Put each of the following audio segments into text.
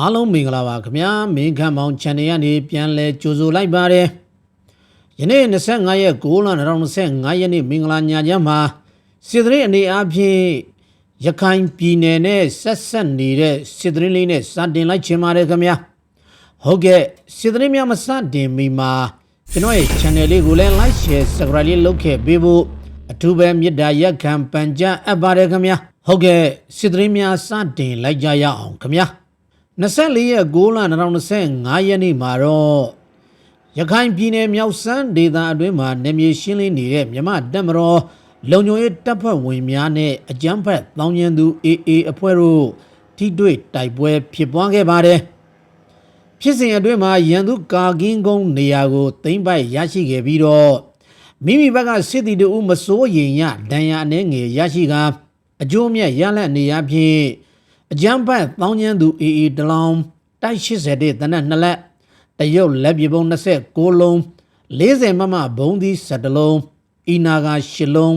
အားလုံးမင်္ဂလာပါခင်ဗျာမင်းခမ်းမောင် channel ကနေပြန်လဲကြိုဆိုလိုက်ပါတယ်ယနေ့25ရက်6လ2025ရက်နေ့မင်္ဂလာညချမ်းမှာစစ်တရင်အနေအချင်းရခိုင်ပြည်နယ်နဲ့ဆက်ဆက်နေတဲ့စစ်တရင်လေးနဲ့စတင်လိုက်ချင်ပါတယ်ခင်ဗျာဟုတ်ကဲ့စစ်တရင်များမစတင်မီမှာကျွန်တော်ရဲ့ channel လေးကိုလည်း like share subscribe လေးလုပ်ခဲ့ပေးဖို့အထူးပဲမေတ္တာရက်ခံပန်ကြားအပ်ပါတယ်ခင်ဗျာဟုတ်ကဲ့စစ်တရင်များစတင်လိုက်ကြရအောင်ခင်ဗျာ 24ရက်6လ2025ရက်နေ့မှာတော့ရခိုင်ပြည်နယ်မြောက်စမ်းဒေသအတွင်းမှာနေမြေရှင်းလင်းနေတဲ့မြမတပ်မတော်လုံခြုံရေးတပ်ဖွဲ့ဝင်များနဲ့အကြမ်းဖက်တောင်းကျမ်းသူ AA အဖွဲ့တို့ထိတွေ့တိုက်ပွဲဖြစ်ပွားခဲ့ပါတယ်။ဖြစ်စဉ်အတွင်းမှာရန်သူကာကင်းကုန်းနေရာကိုသိမ်းပိုက်ရရှိခဲ့ပြီးတော့မိမိဘက်ကစစ်တီတူမစိုးရင်ရဒဏ်ရာအနေငယ်ရရှိကအကျိုးမြတ်ရလက်နေရဖြင့် အကြမ်းဖက်တောင်းကျမ်းသူ AA တလောင်တိုက်80တဲ့တနက်နှစ်လက်တရုတ်လက်ပြေပုံ29လုံး40မမဘုံသီး7လုံးအီနာက10လုံး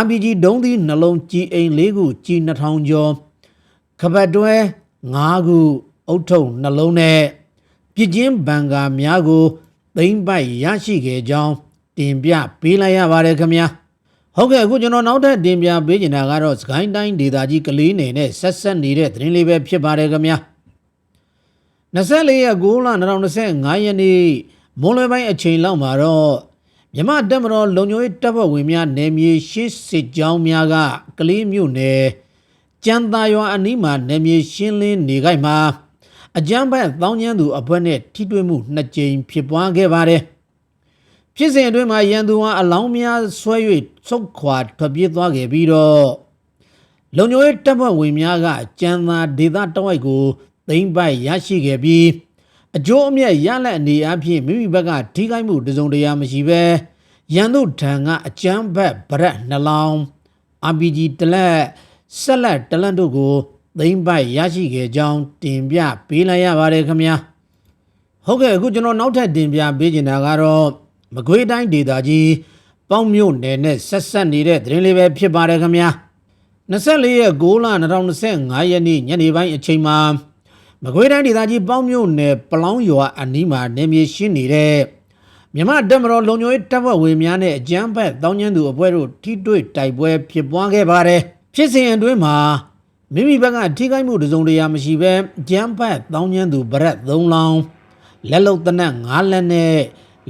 RPG ဒုံးသီး2လုံးကြီးအိမ်4ခုကြီး2000ကျော်ခပတ်တွဲ5ခုအုတ်ထုံ2လုံးနဲ့ပြစ်ချင်းဘန်ကာများကိုသိမ့်ပိုက်ရရှိခဲ့ကြောင်းတင်ပြပေးလိုက်ရပါတယ်ခင်ဗျာ ဟုတ်ကဲ့အခုကျွန်တော်နောက်ထပ်တင်ပြပေးချင်တာကတော့စကိုင်းတိုင်းဒေသကြီးကလေးနယ်နဲ့ဆက်ဆက်နေတဲ့သတင်းလေးပဲဖြစ်ပါတယ်ခင်ဗျာ24ရက်6လ2025ရက်နေ့မွန်လွယ်ပိုင်းအချိန်လောက်မှာတော့မြမတက်မတော်လုံခြုံရေးတပ်ဖွဲ့ဝင်များနယ်မြေရှင်းစစ်ကြောင်းများကကလေးမြို့နယ်ကျန်းသာရွာအနီးမှာနယ်မြေရှင်းလင်းနေကြမှာအကြမ်းဖက်တောင်းကျမ်းသူအဖွဲ့နဲ့ထိတွေ့မှုနှစ်ကြိမ်ဖြစ်ပွားခဲ့ပါတယ် ဖြစ်စဉ်အတွင်းမှာရန်သူဟာအလောင်းများဆွဲ၍ဆုတ်ခွာထွက်ပြေးသွားခဲ့ပြီးတော့လုံခြုံရေးတပ်ဖွဲ့ဝင်များကကြံသာဒေသတဝိုက်ကိုသိမ်းပိုက်ရရှိခဲ့ပြီးအကျိုးအမြတ်ရလက်အနေအချင်းမိမိဘက်ကထိခိုက်မှုတစုံတရာမရှိဘဲရန်သူထံကအကြမ်းဖက်ဗရက်နှလောင်း RPG တလက်ဆက်လက်တလက်တို့ကိုသိမ်းပိုက်ရရှိခဲ့ကြောင်းတင်ပြပေးလိုက်ရပါတယ်ခင်ဗျာဟုတ်ကဲ့အခုကျွန်တော်နောက်ထပ်တင်ပြပေးချင်တာကတော့ မကွေးတိုင်းဒေသကြီးပေါင်းမြို့နယ်နဲ့ဆက်ဆက်နေတဲ့သတင်းလေးပဲဖြစ်ပါတယ်ခင်ဗျာ24ရက်6လ2025ရက်နေ့ညနေပိုင်းအချိန်မှာမကွေးတိုင်းဒေသကြီးပေါင်းမြို့နယ်ပလောင်းရွာအနီးမှာနေမြေရှင်းနေတဲ့မြမတက်မတော်လုံခြုံရေးတပ်ဖွဲ့ဝင်များနဲ့အကြမ်းဖက်တောင်းကျမ်းသူအဖွဲ့တို့ထိတွေ့တိုက်ပွဲဖြစ်ပွားခဲ့ပါတယ်ဖြစ်စဉ်အတွင်းမှာမိမိဘက်ကထိခိုက်မှုတစုံတရာမရှိဘဲအကြမ်းဖက်တောင်းကျမ်းသူဗရက်၃လောင်းလက်လုံတနက်၅လက်နဲ့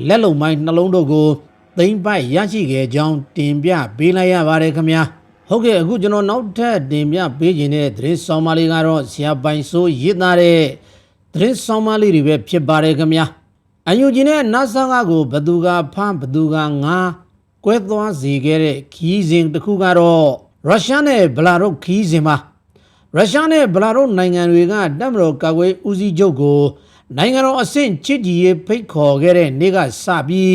လက်လုံမိုင်းနှလုံးတို့ကိုသိမ့်ပိုက်ရရှိခဲ့ကြောင်းတင်ပြပေးလိုက်ရပါတယ်ခင်ဗျာဟုတ်ကဲ့အခုကျွန်တော်နောက်ထပ်တင်ပြပေးခြင်းတဲ့သတင်းဆောင်မလေးကတော့ဇာပိုင်ဆိုးရေးသားတဲ့သတင်းဆောင်မလေးတွေပဲဖြစ်ပါတယ်ခင်ဗျာအယူဂျင်နဲ့နာဆာကကိုဘသူကဖမ်းဘသူကငါကွဲသွားစေခဲ့တဲ့ခီးစဉ်တစ်ခုကတော့ရုရှားနဲ့ဗလာရုတ်ခီးစဉ်ပါရုရှားနဲ့ဗလာရုတ်နိုင်ငံတွေကတပ်မတော်ကာကွယ်ဦးစီးချုပ်ကို နိုင်ငံတော်အဆင့်ချစ်ကြည်ရေးဖိတ်ခေါ်ခဲ့တဲ့နေ့ကစပြီး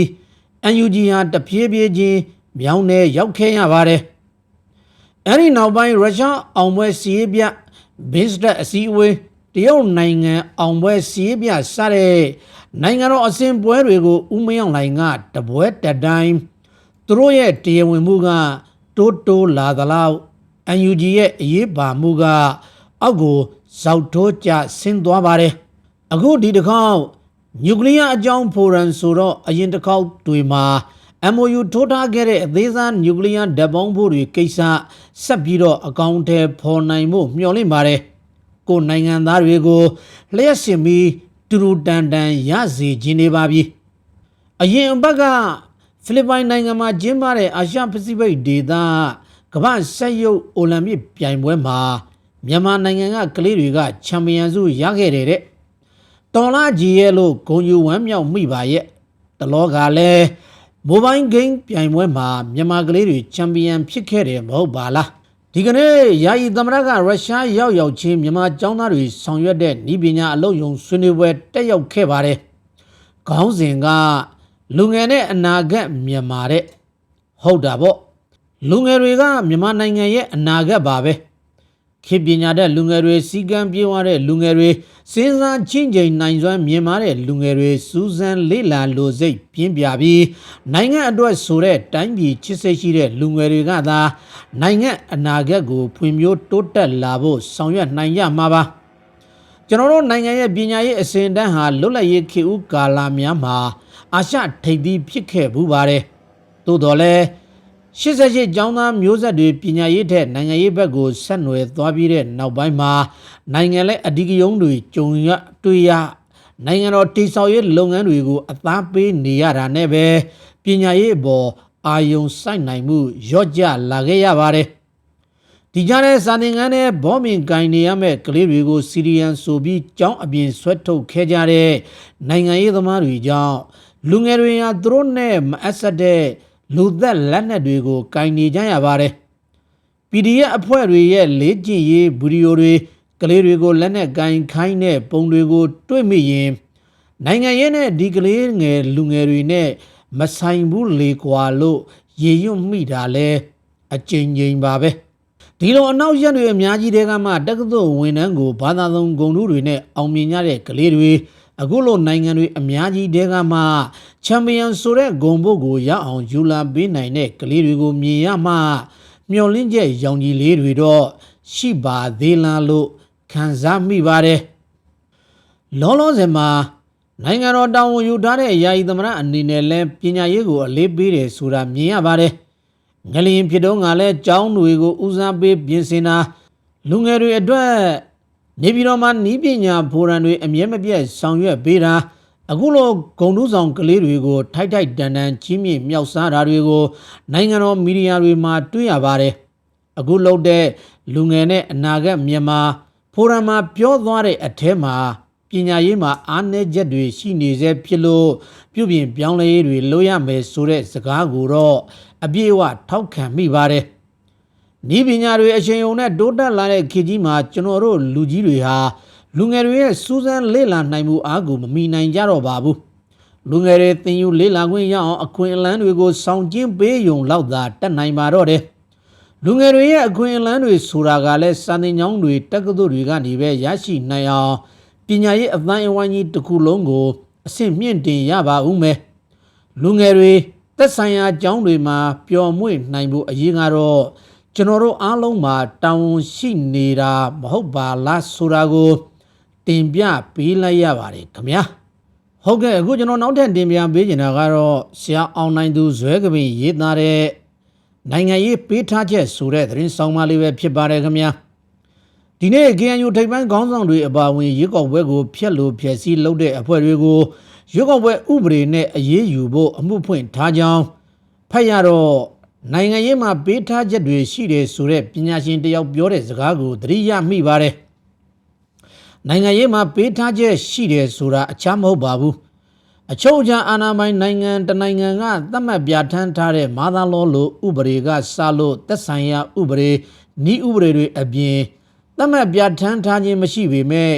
UNG ဟာတပြေးပြေးချင်းမြောင်းနေရောက်ခဲ့ရပါတယ်။အဲဒီနောက်ပိုင်းရုရှားအောင်ပွဲစီးရေးပြဘစ်စတက်အစည်းအဝေးတရုတ်နိုင်ငံအောင်ပွဲစီးရေးပြစတဲ့နိုင်ငံတော်အဆင့်ပွဲတွေကိုဦးမယောင်လိုင်ကတပွဲတက်တိုင်းသူတို့ရဲ့တရားဝင်မှုကတိုးတိုးလာသလောက် UNG ရဲ့အရေးပါမှုကအောက်ကိုဇောက်ထိုးကျဆင်းသွားပါတယ် အခုဒီတစ်ခေါက်နျူကလ িয়ার အကြောင်းဖိုရမ်ဆိုတော့အရင်တစ်ခေါက်တွေမှာ MOU ထိုးထားခဲ့တဲ့အသေးစားနျူကလ িয়ার ဓာတ်ပေါင်းဖို့တွေကိစ္စဆက်ပြီးတော့အကောင့်ထဲပေါ်နိုင်ဖို့မျှော်လင့်ပါတယ်ကိုယ်နိုင်ငံသားတွေကိုလျှက်ရှင်ပြီးတူတူတန်တန်ရစေခြင်းနေပါပြီအရင်အပတ်ကဖိလစ်ပိုင်နိုင်ငံမှာကျင်းပတဲ့အာရှပစိဖိတ်ဒေသကမ္ဘာဆက်ရုပ်အိုလံပစ်ပြိုင်ပွဲမှာမြန်မာနိုင်ငံကကလေးတွေကချန်ပီယံဆုရခဲ့တယ်တဲ့ တော်လာကြီးရဲ့လို့ဂုံယူဝမ်းမြောက်မိပါရဲ့တလောကလည်းမိုဘိုင်းဂိမ်းပြိုင်ပွဲမှာမြန်မာကလေးတွေချန်ပီယံဖြစ်ခဲ့တယ်မဟုတ်ပါလားဒီကနေ့ယာယီသမရကရုရှားရောက်ရောက်ချင်းမြန်မာចောင်းသားတွေဆောင်ရွက်တဲ့ဤပညာအလုပ်ယုံဆွေးနွေးပွဲတက်ရောက်ခဲ့ပါတယ်ခေါင်းစဉ်ကလူငယ်နဲ့အနာဂတ်မြန်မာတဲ့ဟုတ်တာပေါ့လူငယ်တွေကမြန်မာနိုင်ငံရဲ့အနာဂတ်ပါပဲ ခေတ်ပညာတဲ့လူငယ်တွေစီကံပြေဝတဲ့လူငယ်တွေစဉ်းစားချင်းချိန်နိုင်စွမ်းမြင်မာတဲ့လူငယ်တွေစူးစမ်းလေ့လာလိုစိတ်ပြင်းပြပြီးနိုင်ငံအတွက်ဆိုတဲ့တိုင်းပြည်ချစ်စိတ်ရှိတဲ့လူငယ်တွေကသာနိုင်ငံအနာဂတ်ကိုဖွံ့ဖြိုးတိုးတက်လာဖို့ဆောင်ရွက်နိုင်ရမှာပါကျွန်တော်တို့နိုင်ငံရဲ့ပညာရေးအစဉ်အတန်းဟာလွတ်လပ်ရေးခေတ်ဦးကာလများမှာအာရှထိပ်သီးဖြစ်ခဲ့ဘူးပါတယ်သို့တော်လည်း 88ကျောင်းသားမျိုးဆက်တွေပညာရေးထက်နိုင်ငံရေးဘက်ကိုဆက်နွယ်သွားပြီးတဲ့နောက်ပိုင်းမှာနိုင်ငံလက်အဓိကယုံတွေကြုံရတွေ့ရနိုင်ငံတော်တိဆောက်ရေးလုပ်ငန်းတွေကိုအသားပေးနေရတာနဲ့ပဲပညာရေးအပေါ်အာယုံစိုက်နိုင်မှုရော့ကျလာခဲ့ရပါတယ်။ဒီကြားထဲစာသင်ခန်းထဲဘောမင်ကင်နေရမဲ့ကလေးတွေကိုစီရီယန်ဆိုပြီးကြောင်းအပြင်ဆွဲထုတ်ခဲ့ကြတဲ့နိုင်ငံရေးသမားတွေကြောင့်လူငယ်တွေဟာသူတို့နဲ့မအပ်ဆက်တဲ့ လူသက်လက်နက်တွေကိုကင်နေကြရပါတယ် PDF အဖွဲ့တွေရဲ့လေ့ကျင့်ရေးဗီဒီယိုတွေကလေးတွေကိုလက်နက်ကင်ခိုင်းတဲ့ပုံတွေကို တွေ့မိရင်နိုင်ငံရေးနဲ့ဒီကလေးငယ်လူငယ်တွေနဲ့မဆိုင်ဘူးလေကွာလို့ရေရွတ်မိတာလဲအကျဉ်းချင်းပါပဲဒီလိုအနောက်ရက်တွေအများကြီးတွေကမှတက္ကသိုလ်ဝန်ထမ်းကိုဘာသာသုံးဂုဏ်ထူးတွေနဲ့အောင်မြင်ကြတဲ့ကလေးတွေ အခုလိုနိုင်ငံတွေအများကြီးတဲကမှချန်ပီယံဆိုတဲ့ဂုဏ်ဘုတ်ကိုရအောင်ယူလာပေးနိုင်တဲ့ကလေးတွေကိုမြင်ရမှမျော်လင့်ချက်ရောင်ကြီးလေးတွေတော့ရှိပါသေးလားလို့ခံစားမိပါတယ်လောလောဆယ်မှာနိုင်ငံတော်တာဝန်ယူထားတဲ့ယာယီသမရအနေနဲ့လည်းပညာရေးကိုအလေးပေးတယ်ဆိုတာမြင်ရပါတယ်ငလျင်ဖြစ်တော့ငါလည်းကျောင်းတွေကိုဦးစားပေးပြင်ဆင်တာလူငယ်တွေအတွက် နေပြည်တော်မှာနီးပညာဖိုရမ်တွေအမြဲမပြတ်ဆောင်ရွက်ပေးတာအခုလိုဂုံတူးဆောင်ကလေးတွေကို ထိုက်ထိုက်တန်တန်ချင်းမြင့်မြောက်စားတာတွေကို နိုင်ငံတော်မီဒီယာတွေမှာတွေ့ရပါတယ်အခုလုပ်တဲ့လူငယ်နဲ့အနာဂတ်မြန်မာဖိုရမ်မှာပြောသွားတဲ့အထက်မှာပညာရေးမှာအားနည်းချက်တွေရှိနေစေဖြစ်လို့ပြုပြင်ပြောင်းလဲရေးတွေလုပ်ရမယ်ဆိုတဲ့စကားကိုတော့အပြည့်အဝထောက်ခံမိပါတယ်။ ဤပညာတွေအချိန်ုံနဲ့တိုးတက်လာတဲ့ခေတ်ကြီးမှာကျွန်တော်တို့လူကြီးတွေဟာလူငယ်တွေရဲ့စူးစမ်းလေ့လာနိုင်မှုအားကိုမမီနိုင်ကြတော့ပါဘူး။လူငယ်တွေသင်ယူလေ့လာခွင့်ရအောင်အခွင့်အလမ်းတွေကိုဆောင်ကျဉ်ပေးယုံလောက်သာတက်နိုင်ပါတော့တယ်။လူငယ်တွေရဲ့အခွင့်အလမ်းတွေဆိုတာကလည်းစာသင်ကျောင်းတွေတက္ကသိုလ်တွေကနေပဲရရှိနိုင်အောင်ပညာရေးအသံအဝိုင်းကြီးတစ်ခုလုံးကိုအဆင့်မြင့်တင်ရပါဦးမယ်လူငယ်တွေသက်ဆိုင်ရာကျောင်းတွေမှာပျော်မွေ့နိုင်ဖို့အရေးကတော့ ကျွန်တော်တို့အားလုံးမှာတာဝန်ရှိနေတာမဟုတ်ပါလားဆိုတာကိုတင်ပြပေးလိုက်ရပါတယ်ခင်ဗျာဟုတ်ကဲ့အခုကျွန်တော်နောက်ထပ်တင်ပြပေးချင်တာကတော့ဆရာအောင်နိုင်သူဇွဲကပင်ရေးသားတဲ့နိုင်ငံရေးပေးထားချက်ဆိုတဲ့သတင်းဆောင်မလေးပဲဖြစ်ပါတယ်ခင်ဗျာဒီနေ့ KNU ထိပ်ပိုင်းခေါင်းဆောင်တွေအပါအဝင်ရွေးကောက်ပွဲကိုဖျက်လို့ဖျက်ဆီးလုပ်တဲ့အဖွဲ့တွေကိုရွေးကောက်ပွဲဥပဒေနဲ့အရေးယူဖို့အမှုဖွင့်ထားကြောင်းဖတ်ရတော့ နိုင်ငံရေးမှာပေးထားချက်တွေရှိတယ်ဆိုတဲ့ပညာရှင်တယောက်ပြောတဲ့စကားကိုသတိရမိပါတယ်နိုင်ငံရေးမှာပေးထားချက်ရှိတယ်ဆိုတာအချမ်းမဟုတ်ပါဘူးအချုပ်အခြာအာဏာပိုင်နိုင်ငံတနိုင်ငံကသတ်မှတ်ပြဋ္ဌာန်းထားတဲ့မာသာလောလိုဥပဒေကစလို့သက်ဆိုင်ရာဥပဒေဤဥပဒေတွေအပြင်သတ်မှတ်ပြဋ္ဌာန်းထားခြင်းမရှိပေမဲ့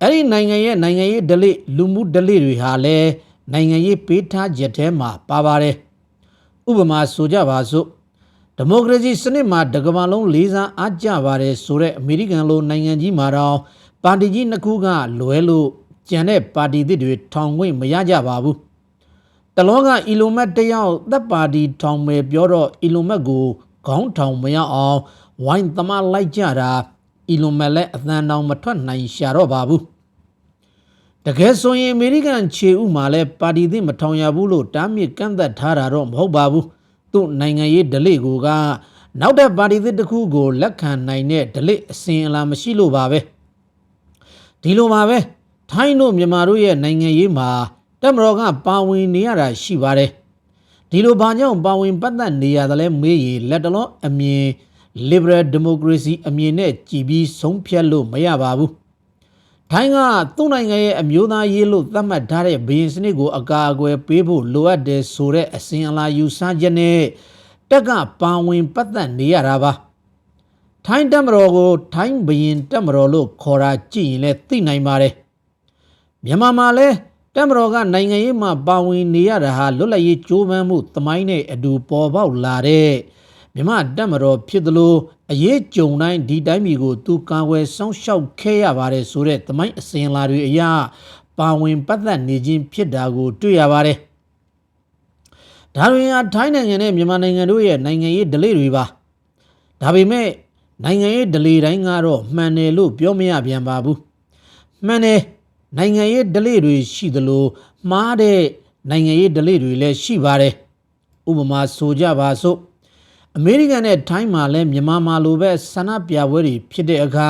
အဲ့ဒီနိုင်ငံရဲ့နိုင်ငံရေးဒလိလူမှုဒလိတွေဟာလည်းနိုင်ငံရေးပေးထားချက်ထဲမှာပါပါတယ် ဥပမာဆိုကြပါစို့ဒီမိုကရေစီစနစ်မှာတကမ္ဘာလုံးလေးစားအားကျပါတယ်ဆိုတဲ့အမေရိကန်လိုနိုင်ငံကြီးမှာတော့ပါတီကြီးနှစ်ခုကလွဲလို့ကျန်တဲ့ပါတီသစ်တွေထောင်ခွင့်မရကြပါဘူးတလောကအီလိုမတ်တယောက်သက်ပါတီထောင်မယ်ပြောတော့အီလိုမတ်ကိုခေါင်းထောင်မရအောင်ဝိုင်းသမားလိုက်ကြတာအီလွန်မက်လည်းအသံတောင်မထွက်နိုင်ရှာတော့ပါဘူး တကယ်ဆိုရင်အမေရိကန်ခြေဥမှာလည်းပါတီသစ်မထောင်ရဘူးလို့တားမြစ်ကန့်သက်ထားတာတော့မဟုတ်ပါဘူးသူ့နိုင်ငံရေးဒလိကိုကနောက်တဲ့ပါတီသစ်တစ်ခုကိုလက်ခံနိုင်တဲ့ဒလိအစဉ်အလာမရှိလို့ပါပဲဒီလိုပါပဲထိုင်းတို့မြန်မာတို့ရဲ့နိုင်ငံရေးမှာတက်မတော်ကပါဝင်နေရတာရှိပါတယ်ဒီလိုဘာကြောင့်ပါဝင်ပတ်သက်နေရတယ်လဲမေးရင်လက်တလုံးအမြင် liberal democracy အမြင်နဲ့ကြည်ပြီးဆုံးဖြတ်လို့မရပါဘူး။ ထိုင်းကသူ့နိုင်ငံရဲ့အမျိုးသားရေးလို့သတ်မှတ်ထားတဲ့ဘီရင်စနစ်ကို အကာအကွယ်ပေးဖို့လိုအပ်တယ်ဆိုတဲ့အစဉ်အလာယူဆချက်နဲ့တက်ကပါဝင်ပတ်သက်နေရတာပါ။ထိုင်းတက်မတော်ကို ထိုင်းဘီရင်တက်မတော်လို့ခေါ်တာကြည့်ရင်လည်းသိနိုင်ပါတယ်။မြန်မာမှာလည်းတက်မတော်ကနိုင်ငံရေးမှာပါဝင်နေရတာဟာလွတ်လပ်ရေးကြိုးပမ်းမှုသမိုင်းနဲ့အတူပေါ်ပေါက်လာတဲ့ မြမတက်မတော်ဖြစ်သလိုအရေးကြုံတိုင်းဒီတိုင်းပြည်ကိုသူကာကွယ်စောင့်ရှောက်ခဲ့ရပါတယ်ဆိုတဲ့သမိုင်းအစဉ်အလာတွေအရပါဝင်ပတ်သက်နေခြင်းဖြစ်တာကို တွေ့ရပါတယ်။ဒါတွေဟာထိုင်းနိုင်ငံနဲ့မြန်မာနိုင်ငံတို့ရဲ့နိုင်ငံရေးဒလေတွေပါ။ဒါပေမဲ့နိုင်ငံရေးဒလေတိုင်းကတော့မှန်တယ်လို့ပြောမရပြန်ပါဘူး။မှန်တယ်နိုင်ငံရေးဒလိတွေရှိသလိုမှားတဲ့နိုင်ငံရေးဒလိတွေလည်းရှိပါတယ်ဥပမာဆိုကြပါစို့ အမေရိကန်နဲ့ထိုင်းမှာလည်းမြန်မာမှာလိုပဲဆန္ဒပြပွဲတွေဖြစ်တဲ့အခါ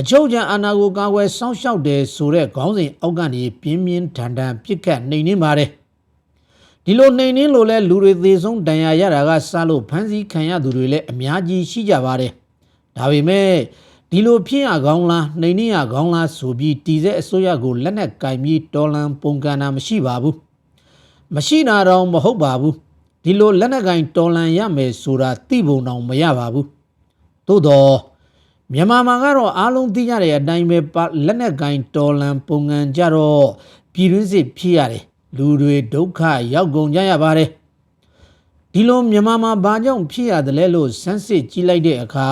အချုပ်ချာအာဏာကိုကာကွယ်စောင့်ရှောက်တယ်ဆိုတဲ့ခေါင်းစဉ်အောက်ကနေပြင်းပြင်းထန်ထန်ပြစ်ခတ်နှိမ်နင်းပါတယ်ဒီလိုနှိမ်နင်းလို့လဲလူတွေသေဆုံးဒဏ်ရာရတာကစလို့ဖမ်းဆီးခံရသူတွေလည်းအများကြီးရှိကြပါတယ်ဒါပေမဲ့ဒီလိုဖြစ်ရကောင်းလားနှိမ်နင်းရကောင်းလားဆိုပြီးတီစဲအစိုးရကိုလက်နက်ကင်ပြီးတော်လန်ပုံကန်တာမရှိပါဘူးမရှိတာတော့မဟုတ်ပါဘူး ဒီလိုလက်နက်ကင်တော်လန်ရမယ်ဆိုတာသိပုံတော့မရပါဘူးသို့တော့မြန်မာမှာကတော့အားလုံးသိကြတဲ့အတိုင်းပဲပါလက်နက်ကင်တော်လန်ပုံကန်ကြတော့ပြည်တွင်းစစ်ဖြစ်ရတယ်လူတွေဒုက္ခရောက်ကုန်ကြရပါတယ်ဒီလိုမြန်မာမှာဘာကြောင့်ဖြစ်ရတယ်လဲလို့စမ်းစစ်ကြည့်လိုက်တဲ့အခါ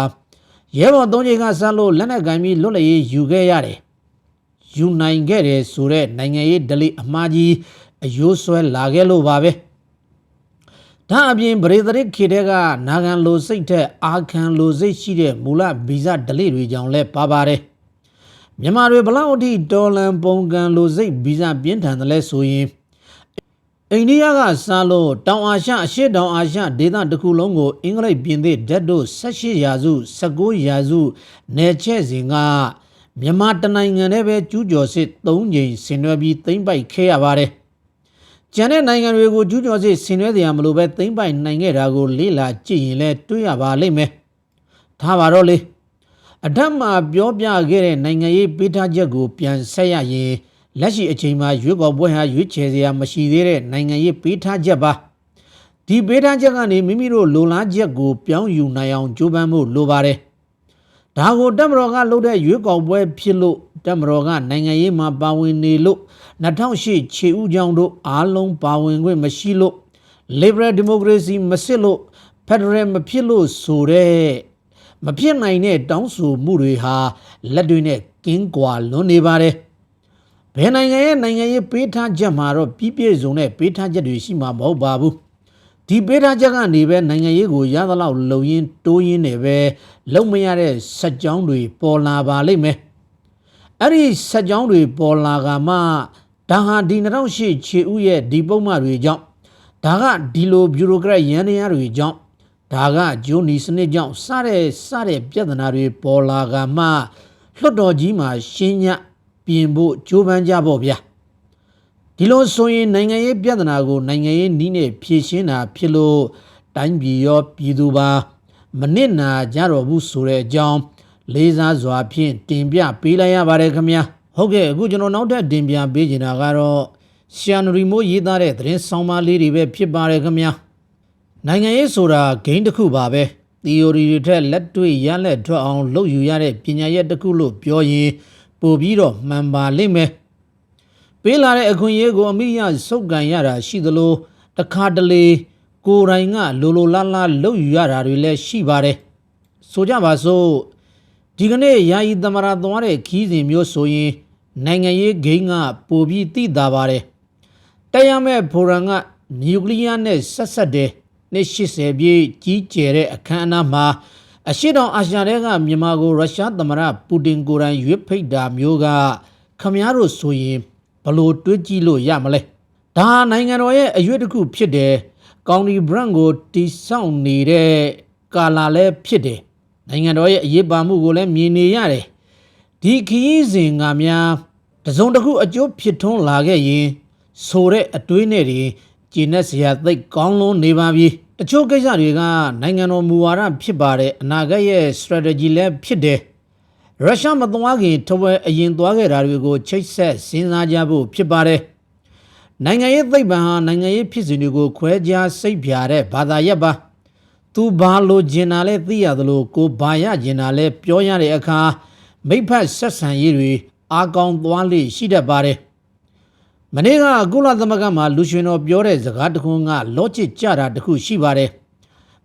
ရဲဘော်သုံးချိန်ကစလို့လက်နက်ကင်ပြီးလွတ်လပ်ရေးယူခဲ့ရတယ်ယူနိုင်ခဲ့တယ်ဆိုတဲ့နိုင်ငံရေးဒလိအမှားကြီးအယိုးဆွဲလာခဲ့လို့ပါပဲ ဒါအပြင်ပရိသရစ်ခေတဲ့ကနာဂန်လိုစိတ်ထက်အာခံလိုစိတ်ရှိတဲ့မူလဗီဇဒလိတွေကြောင့်လဲပါပါတယ်မြန်မာတွေဘလောက်အထိတော်လန်ပုံကန်လိုစိတ်ဗီဇပြင်းထန်တယ်လဲဆိုရင်အိန္ဒိယကစားလို့တောင်အာရှအရှေ့တောင်အာရှဒေသတစ်ခုလုံးကိုအင်္ဂလိပ်ပြင်သစ်ဓာတ်တို့18ရာစု19ရာစုနယ်ချဲ့စဉ်ကမြန်မာတနိုင်ငံနဲ့ပဲကျူးကျော်စစ်3ကြိမ်ဆင်နွှဲပြီးသိမ့်ပိုက်ခဲ့ရပါတယ်။ ကျန်တဲ့နိုင်ငံတွေကိုကျူးကျော်စစ်ဆင်နွှဲတရားမလို့ပဲသိမ့်ပိုက်နိုင်ခဲ့တာကိုလေ့လာကြည့်ရင်လည်းတွေ့ရပါလိမ့်မယ်။ဒါပါတော့လေအထက်မှာပြောပြခဲ့တဲ့နိုင်ငံရေးပေးထားချက်ကိုပြန်ဆက်ရရင်လက်ရှိအချိန်မှာရွေးကောက်ပွဲဟာရွေးချယ်စရာမရှိသေးတဲ့နိုင်ငံရေးပေးထားချက်ပါဒီပေးထားချက်ကနေမိမိတို့လိုလားချက်ကိုပြောင်းယူနိုင်အောင်ကြိုးပမ်းဖို့လိုပါတယ်ဒါကိုတက်မတော်ကလုပ်တဲ့ရွေးကောက်ပွဲဖြစ်လို့ တက်မတော်ကနိုင်ငံရေးမှာပါဝင်နေလို့2008ခြေဥကြောင်တို့အားလုံးပါဝင်ခွင့်မရှိလို့ liberal democracy မစစ်လို့ federal မဖြစ်လို့ဆိုတဲ့မဖြစ်နိုင်တဲ့တောင်းဆိုမှုတွေဟာလက်တွေနဲ့ကင်းကွာလွန်နေပါတယ်ဘယ်နိုင်ငံရဲ့နိုင်ငံရေးပေးထားချက်မှာတော့ပြည့်ပြည့်စုံတဲ့ပေးထားချက်တွေရှိမှာမဟုတ်ပါဘူးဒီပေးထားချက်ကနေပဲနိုင်ငံရေးကိုရသလောက်လုံရင်းတိုးရင်းနေပဲလုံမရတဲ့စက်ကြောင်းတွေပေါ်လာပါလိမ့်မယ် အဲ့ဒီစက်ကြောင်းတွေပေါ်လာကမှဒါဟာဒီ2008ခြေဥရဲ့ဒီပုံမှန်တွေကြောင့်ဒါကဒီလိုဘျူရိုကရက်ရန်တရားတွေကြောင့်ဒါကဂျိုနီစနစ်ကြောင့်စတဲ့စတဲ့ပြဿနာတွေပေါ်လာကမှလွတ်တော်ကြီးမှာရှင်းညပြင်ဖို့ကြိုးပမ်းကြပေါ့ဗျာဒီလိုဆိုရင်နိုင်ငံရေးပြဿနာကိုနိုင်ငံရေးနည်းနဲ့ဖြေရှင်းတာဖြစ်လို့တိုင်းပြည်ရောပြည်သူပါမနစ်နာကြတော့ဘူးဆိုတဲ့အကြောင်း လေးစားစွာဖြင့်တင်ပြပေးလိုက်ရပါတယ်ခင်ဗျာဟုတ်ကဲ့အခုကျွန်တော်နောက်ထပ်တင်ပြပေးချင်တာကတော့ရှန်ရီမိုးရေးသားတဲ့သတင်းဆောင်မလေးတွေပဲဖြစ်ပါတယ်ခင်ဗျာနိုင်ငံရေးဆိုတာဂိမ်းတစ်ခုပါပဲ theory တွေထက်လက်တွေ့ရလက်ထွက်အောင်လုပ်ယူရတဲ့ပညာရပ်တစ်ခုလို့ပြောရင်ပို့ပြီးတော့မှန်ပါလိမ့်မယ်ပေးလာတဲ့အခွင့်အရေးကိုအမိရစုပ်ကန်ရတာရှိသလိုတခါတလေကိုယ်တိုင်ကလိုလိုလားလားလုပ်ယူရတာတွေလည်းရှိပါတယ်ဆိုကြပါစို့ ဒီကနေ့ယာယီသမရာသွားတဲ့ခီးစဉ်မျိုးဆိုရင်နိုင်ငံရေးဂိမ်းကပိုပြီးသိတာပါတယ်တရားမဲ့ဖိုရန်ကနျူကလ িয়ার နဲ့ဆက်ဆက်တဲ့နှစ်80ပြည့်ကြီးကျယ်တဲ့အခမ်းအနားမှာအရှိတောင်အာရှတဲကမြန်မာကိုရုရှားသမ္မတပူတင်ကိုယ်တိုင်ရွေးဖိတ်တာမျိုးကခမည်းတော်ဆိုရင်ဘလို့တွေးကြည့်လို့ရမလဲဒါနိုင်ငံတော်ရဲ့အရွေးတစ်ခုဖြစ်တယ်ကောင်ဒီဘရန့်ကိုတိဆောက်နေတဲ့ကာလာလည်းဖြစ်တယ် နိုင်ငံတော်ရဲ့အရေးပါမှုကိုလည်းမြင်နေရတယ်ဒီခရီးစဉ်ကများတစုံတစ်ခုအကျိုးဖြစ်ထွန်းလာခဲ့ရင်ဆိုတဲ့အတွေးနဲ့တွေကျင်းတဲ့စရာသိပ်ကောင်းလွန်းနေပါပြီတချို့ကိစ္စတွေကနိုင်ငံတော်မူဝါဒဖြစ်ပါတယ်အနာဂတ်ရဲ့ strategy လည်းဖြစ်တယ်ရုရှားမသွားခင်ထဝဲအရင်သွားခဲ့တာတွေကိုချိတ်ဆက်စဉ်းစားကြဖို့ဖြစ်ပါတယ်နိုင်ငံရေးသိပ္ပံဟာနိုင်ငံရေးဖြစ်စဉ်တွေကိုခွဲခြားစိတ်ဖြာတဲ့ဘာသာရပ်ပါ သူဘာလို့ကျင်တာလဲသိရသလိုကိုဘာရကျင်တာလဲပြောရတဲ့အခါမိဖက်ဆက်ဆံရေးတွေအာကောင်သွားလေရှိတတ်ပါတယ်မနေ့ကကုလသမဂ္ဂမှာလူရှင်တော်ပြောတဲ့စကားတစ်ခုကလောချစ်ကြတာတစ်ခုရှိပါတယ်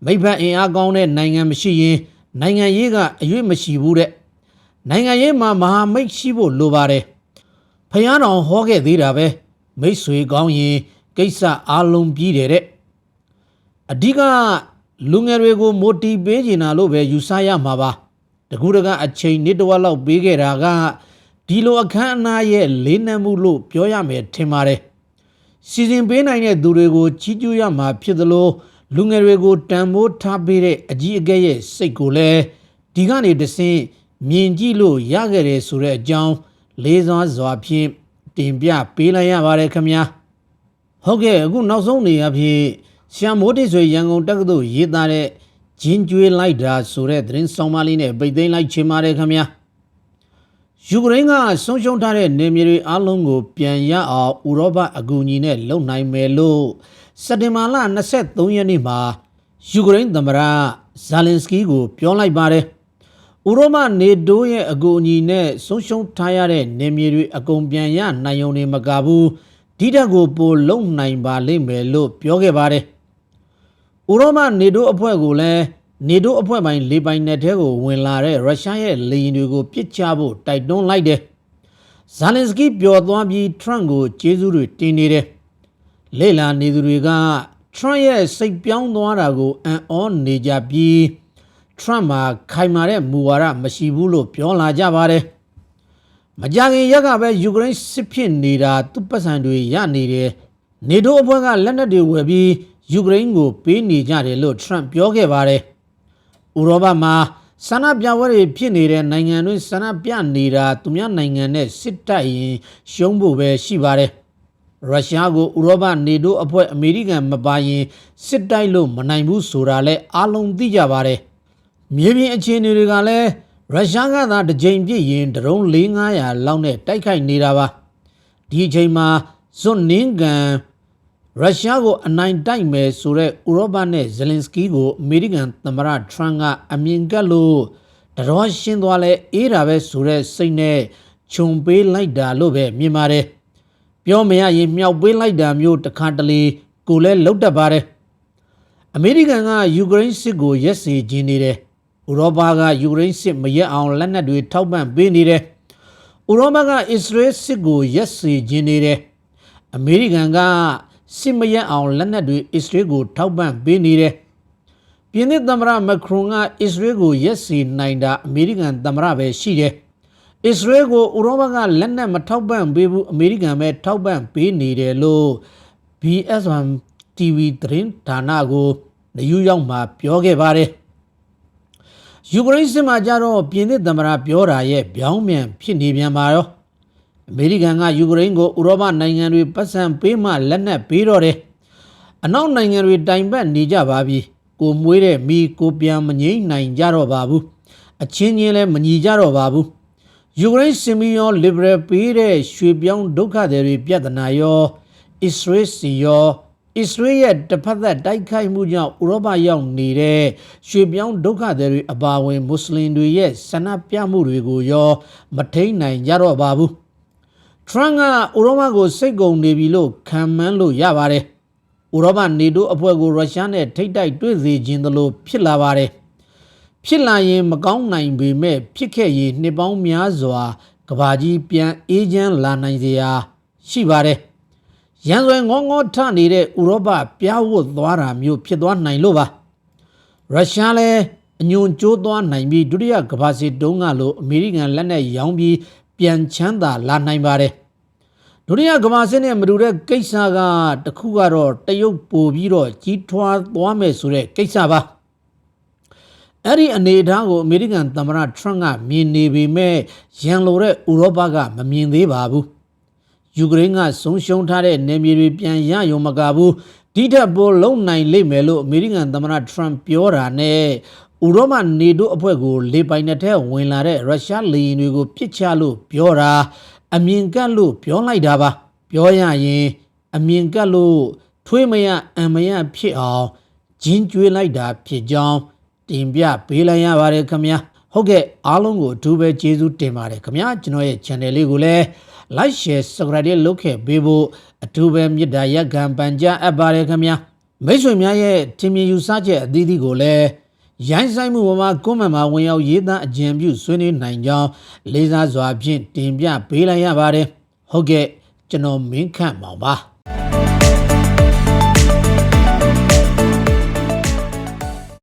မိဖက်အင်အားကောင်းတဲ့နိုင်ငံမရှိရင်နိုင်ငံရေးကအရွေ့မရှိဘူးတဲ့နိုင်ငံရေးမှာမဟာမိတ်ရှိဖို့လိုပါတယ်ဖယားတော်ဟောခဲ့သေးတာပဲမိတ်ဆွေကောင်းရင်ကိစ္စအလုံးပြီးတယ်တဲ့အဓိက လူငယ်တွေကိုမိုတီပေးနေတာလို့ပဲယူဆရမှာပါတကူတကအချိန်နှစ်တဝက်လောက်ပေးခဲ့တာကဒီလိုအခမ်းအနားရဲ့လေးနက်မှုလို့ပြောရမယ်ထင်ပါတယ်စီစဉ်ပေးနိုင်တဲ့သူတွေကိုချီးကျူးရမှာဖြစ်သလိုလူငယ်တွေကိုတန်ဖိုးထားပေးတဲ့အကြီးအကဲရဲ့စိတ်ကိုလည်းဒီကနေတဆင့်မြင်ကြည့်လို့ရခဲ့တယ်ဆိုတဲ့အကြောင်းလေးစားစွာဖြင့်တင်ပြပေးလိုက်ရပါတယ်ခင်ဗျာဟုတ်ကဲ့အခုနောက်ဆုံးနေရဖြစ် ရှမ်မိုးတိဆွေရန်ကုန်တက္ကသိုလ်ရေးသားတဲ့ဂျင်းကျွေးလိုက်တာဆိုတဲ့သတင်းဆောင်မလေးနဲ့ပိတ်သိမ်းလိုက်ချင်ပါတယ်ခင်ဗျာယူကရိန်းကဆုံးရှုံးထားတဲ့နေမြေတွေအလုံးကို ပြန်ရအောင်ဥရောပအကူအညီနဲ့လုပ်နိုင်မယ်လို့စက်တင်ဘာလ23ရက်နေ့မှာယူကရိန်းသမ္မတဇာလင်စကီကို ပြောလိုက်ပါတယ်။ဥရောပနေတိုးရဲ့အကူအညီနဲ့ဆုံးရှုံးထားရတဲ့နေမြေတွေအကုန်ပြန်ရနိုင်ုံနေမကဘူးဒီတက်ကိုပိုလုံနိုင်ပါလိမ့်မယ်လို့ပြောခဲ့ပါတယ်။ ဥရောပနေတိုးအဖွဲ့ကိုလည်းနေတိုးအဖွဲ့ပိုင်းလေပိုင်နယ်ထဲကိုဝင်လာတဲ့ရုရှားရဲ့လေယာဉ်တွေကိုပစ်ချဖို့တိုက်တွန်းလိုက်တယ်။ဇာလင်စကီပြောသွားပြီးထရန့်ကိုကျေးဇူးတွေတင်နေတယ်။လေလာနေသူတွေကထရန့်ရဲ့စိတ်ပြောင်းသွားတာကိုအံ့ဩနေကြပြီးထရန့်မှာခိုင်မာတဲ့မူဝါဒမရှိဘူးလို့ပြောလာကြပါတယ်။မကြခင်ရက်ကပဲယူကရိန်းစစ်ဖြစ်နေတာသူ့ပတ်စံတွေရနေတယ်။နေတိုးအဖွဲ့ကလက်နက်တွေဝယ်ပြီး ယူကရိန်းကိုပေးနေကြတယ်လို့ထရန့်ပြောခဲ့ပါတယ်။ဥရောပမှာဆန္ဒပြပွဲတွေဖြစ်နေတဲ့နိုင်ငံတွေဆန္ဒပြနေတာသူများနိုင်ငံနဲ့စစ်တိုက်ရင်ရှုံးဖို့ပဲရှိပါတယ်။ရုရှားကိုဥရောပနေတိုးအဖွဲ့အမေရိကန်မပါရင်စစ်တိုက်လို့မနိုင်ဘူးဆိုတာလည်းအားလုံးသိကြပါတယ်။မြေပြင်အခြေအနေတွေကလည်းရုရှားကသာတစ်ကြိမ်ပြစ်ရင်ဒရုန်း4-500လောက်နဲ့တိုက်ခိုက်နေတာပါ။ဒီအချိန်မှာဇွတ်နင်းကန် ရုရှားကိုအနိုင်တိုက်မယ်ဆိုတဲ့ဥရောပနဲ့ဇလင်စကီကိုအမေရိကန်သမ္မတထရန့်ကအမြင်ကပ်လို့တတော်ရှင်းသွားလဲအေးတာပဲဆိုတဲ့စိတ်နဲ့ခြုံပေးလိုက်တာလို့ပဲမြင်ပါတယ်ပြောမရရင်မြောက်ပေးလိုက်တာမျိုးတခါတလေကိုလည်းလှုပ်တတ်ပါတယ်အမေရိကန်ကယူကရိန်းစစ်ကိုရက်စီခြင်းနေတယ်ဥရောပကယူကရိန်းစစ်မရက်အောင်လက်နက်တွေထောက်ပံ့ပေးနေတယ်ဥရောပကအစ္စရေးစစ်ကိုရက်စီခြင်းနေတယ်အမေရိကန်က စစ်မရက်အောင်လက်နက်တွေအစ္စရေးကိုထောက်ပံ့ပေးနေတယ်။ပြင်သစ်သမ္မတမက်ခရွန်ကအစ္စရေးကိုရက်စီနိုင်တာအမေရိကန်သမ္မတပဲရှိတယ်။အစ္စရေးကိုဥရောပကလက်နက်မထောက်ပံ့ပေးဘူးအမေရိကန်ပဲထောက်ပံ့ပေးနေတယ်လို့ BS1 TV သတင်းဌာနကိုနယူးယောက်မှာပြောခဲ့ပါတယ်။ယူကရိန်းစစ်မှာကြတော့ပြင်သစ်သမ္မတပြောတာရဲ့ပြောင်းပြန်ဖြစ်နေပြန်ပါရော။ အမေရိကန်ကယူကရိန်းကိုဥရောပနိုင်ငံတွေပတ်စံပေးမှလက်နက်ပေးတော့တယ်အနောက်နိုင်ငံတွေတိုင်ပတ်နေကြပါပြီကိုမွေးတဲ့မိကိုပြန်မငိမ့်နိုင်ကြတော့ပါဘူးအချင်းချင်းလည်းမညီကြတော့ပါဘူးယူကရိန်းစင်မီယောလစ်ဘရယ်ပေးတဲ့ရွှေပြောင်းဒုက္ခတွေပြဿနာရောအစ္စရေးစီရောအစ္စရေးရဲ့တစ်ဖက်သက်တိုက်ခိုက်မှုကြောင့်ဥရောပရောက်နေတဲ့ရွှေပြောင်းဒုက္ခတွေအပါအဝင်မွတ်စလင်တွေရဲ့ဆန္ဒပြမှုတွေကိုရော မထိန်နိုင်ကြတော့ပါဘူး ထရန့်ကဥရောပကိုစိတ်ကုန်နေပြီလို့ခံမှန်းလို့ရပါတယ်။ဥရောပနေတိုးအဖွဲ့ကိုရုရှားနဲ့ထိတ်တိုက်တွေ့စေခြင်းသလိုဖြစ်လာပါတယ်။ဖြစ်လာရင်မကောင်းနိုင်ပေမဲ့ဖြစ်ခဲ့ရင်နှစ်ပေါင်းများစွာကဘာကြီးပြန်အေးချမ်းလာနိုင်စရာရှိပါတယ်။ရန်စွဲငေါငေါထနေတဲ့ဥရောပပြားဝတ်သွားတာမျိုးဖြစ်သွားနိုင်လို့ပါ။ရုရှားလည်းအညွန်ကျိုးသွားနိုင်ပြီးဒုတိယကမ္ဘာစစ်တုန်းကလိုအမေရိကန်လက်နက်ရောင်းပြီး ပြန်ချမ်းသာလာနိုင်ပါတယ်ဒုတိယကမ္ဘာစစ်နဲ့မတူတဲ့ကိစ္စကတခုကတော့တရုတ်ပို့ပြီးတော့ကြီးထွားသွားမယ်ဆိုတဲ့ကိစ္စပါအဲ့ဒီအနေအထားကိုအမေရိကန်သမ္မတထရန့်ကမြင်နေပေမဲ့ရန်လိုတဲ့ဥရောပကမမြင်သေးပါဘူးယူကရိန်းကဆုံးရှုံးထားတဲ့နေမြေတွေပြန်ရရုံမကဘူးဒီထက်ပိုလုံနိုင်လိမ့်မယ်လို့အမေရိကန်သမ္မတထရန့်ပြောတာနဲ့ ဥရောပနေတိုးအဖွဲ့ကိုလေပိုင်တဲ့ထဲဝင်လာတဲ့ရုရှားလေယာဉ်တွေကိုပစ်ချလို့ပြောတာအမြင်ကပ်လို့ပြောလိုက်တာပါပြောရရင်အမြင်ကပ်လို့ထွေးမရအံမရဖြစ်အောင်ဂျင်းကျွေးလိုက်တာဖြစ်ကြောင်းတင်ပြပေးလိုက်ရပါတယ်ခင်ဗျာဟုတ်ကဲ့အားလုံးကိုအထူးပဲကျေးဇူးတင်ပါတယ်ခင်ဗျာကျွန်တော်ရဲ့ channel လေးကိုလည်း like share subscribe လုပ်ခဲ့ပေးဖို့အထူးပဲမေတ္တာရက်ခံပန်ကြားအပ်ပါတယ်ခင်ဗျာမိတ်ဆွေများရဲ့ထင်မြင်ယူဆချက်အသီးသီးကိုလည်း ရိုင်းဆိုင်မှုပေါ်မှာကွန်မန့်မှာဝင်ရောက်ရေးသားအကြံပြုဆွေးနွေးနိုင်ကြောင်းလေးစားစွာဖြင့်တင်ပြပေးလိုက်ရပါတယ်ဟုတ်ကဲ့ကျွန်တော်မင်းခန့်မောင်ပါ